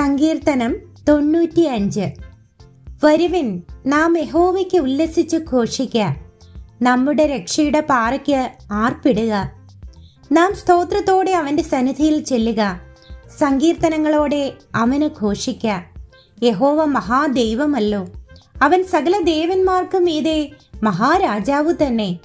സങ്കീർത്തനം തൊണ്ണൂറ്റിയഞ്ച്. വരുവിൻ നാം യഹോവയ്ക്ക് ഉല്ലസിച്ച് ഘോഷിക്കുക നമ്മുടെ രക്ഷയുടെ പാറയ്ക്ക് ആർപ്പിടുക. നാം സ്തോത്രത്തോടെ അവന്റെ സന്നിധിയിൽ ചെല്ലുക. സങ്കീർത്തനങ്ങളോടെ അവന് ഘോഷിക്കുക യഹോവ മഹാദൈവമല്ലോ. അവൻ സകല ദേവന്മാർക്കും മീതെ മഹാരാജാവ് തന്നെ.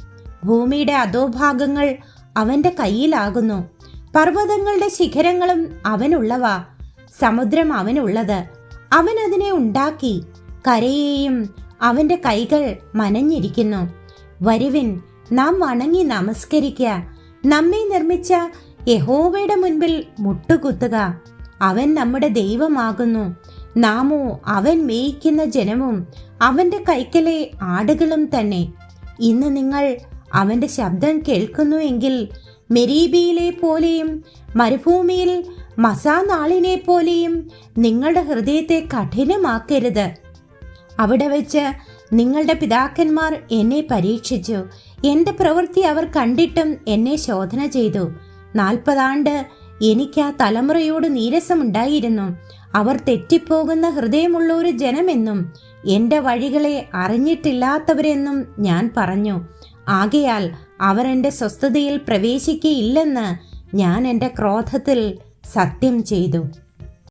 ഭൂമിയുടെ അധോഭാഗങ്ങൾ അവന്റെ കയ്യിലാകുന്നു. പർവതങ്ങളുടെ ശിഖരങ്ങളും അവനുള്ളവ. സമുദ്രം അവനുള്ളത് അവൻ അതിനെ ഉണ്ടാക്കി കരയെയും അവന്റെ കൈകൾ മനഞ്ഞിരിക്കുന്നു. വരുവിൻ നാം വണങ്ങി നമസ്കരിക്കുക നമ്മെ നിർമ്മിച്ച യഹോവയുടെ മുൻപിൽ മുട്ടുകുത്തുക. അവൻ നമ്മുടെ ദൈവമാകുന്നു. നാമോ അവൻ മേയിക്കുന്ന ജനവും അവന്റെ കൈക്കലെ ആടുകളും തന്നെ. ഇന്ന് നിങ്ങൾ അവന്റെ ശബ്ദം കേൾക്കുന്നു എങ്കിൽ മെരീബിയിലെ പോലെയും മരുഭൂമിയിൽ മസാനാളിനെ പോലെയും നിങ്ങളുടെ ഹൃദയത്തെ കഠിനമാക്കരുത്. അവിടെ വെച്ച് നിങ്ങളുടെ പിതാക്കന്മാർ എന്നെ പരീക്ഷിച്ചു. എന്റെ പ്രവൃത്തി അവർ കണ്ടിട്ടും എന്നെ ശോധന ചെയ്തു. നാൽപ്പതാണ്ട് എനിക്ക് ആ തലമുറയോട് നീരസമുണ്ടായിരുന്നു. അവർ തെറ്റിപ്പോകുന്ന ഹൃദയമുള്ള ഒരു ജനമെന്നും എന്റെ വഴികളെ അറിഞ്ഞിട്ടില്ലാത്തവരെന്നും ഞാൻ പറഞ്ഞു. ആകയാൽ അവർ എന്റെ സ്വസ്ഥതയിൽ പ്രവേശിക്കയില്ലെന്ന് ഞാൻ എന്റെ ക്രോധത്തിൽ സത്യം ചെയ്തു.